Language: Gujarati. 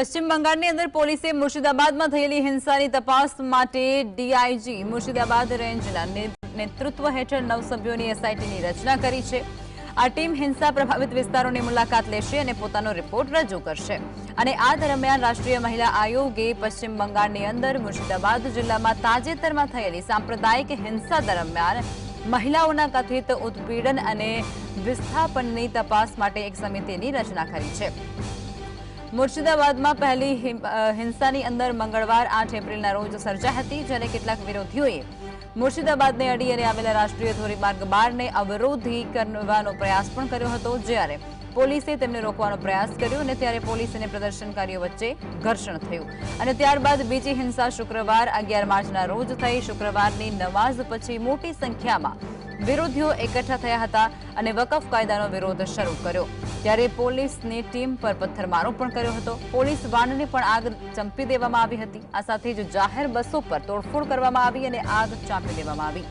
પશ્ચિમ બંગાળની અંદર પોલીસે મુર્શિદાબાદમાં થયેલી હિંસાની તપાસ માટે ડીઆઈજી મુર્શિદાબાદ રેન્જના નેતૃત્વ હેઠળ નવ સભ્યોની એસઆઈટીની રચના કરી છે. આ ટીમ હિંસા પ્રભાવિત વિસ્તારોની મુલાકાત લેશે અને પોતાનો રિપોર્ટ રજૂ કરશે. અને આ દરમિયાન રાષ્ટ્રીય મહિલા આયોગે પશ્ચિમ બંગાળની અંદર મુર્શિદાબાદ જિલ્લામાં તાજેતરમાં થયેલી સાંપ્રદાયિક હિંસા દરમિયાન મહિલાઓના કથિત ઉત્પીડન અને વિસ્થાપનની તપાસ માટે એક સમિતિની રચના કરી છે. મુર્શિદાબાદમાં પહેલી હિમ- અ, હિંસાની અંદર મંગળવાર આઠ એપ્રિલના રોજ સર્જાઈ હતી જ્યારે કેટલાક વિરોધીઓએ મુર્શિદાબાદને અડી અને આવેલા રાષ્ટ્રીય ધોરીમાર્ગ બારને અવરોધી કરવાનો પ્રયાસ પણ કર્યો હતો જ્યારે પોલીસે તેમને રોકવાનો પ્રયાસ કર્યો અને ત્યારે પોલીસ અને પ્રદર્શનકારીઓ વચ્ચે ઘર્ષણ થયું અને ત્યારબાદ બીજી હિંસા શુક્રવાર અગિયાર માર્ચના રોજ થઈ શુક્રવારની નમાઝ પછી મોટી સંખ્યામાં વિરોધીઓ એકઠા થયા હતા અને વકફ કાયદાનો વિરોધ શરૂ કર્યો. ત્યારે પોલીસની ટીમ પર પથ્થરમારો પણ કર્યો હતો. પોલીસ વાનને પણ આગ ચંપી દેવામાં આવી હતી. આ સાથે જ જાહેર બસો પર તોડફોડ કરવામાં આવી અને આગ ચાંપી દેવામાં આવી.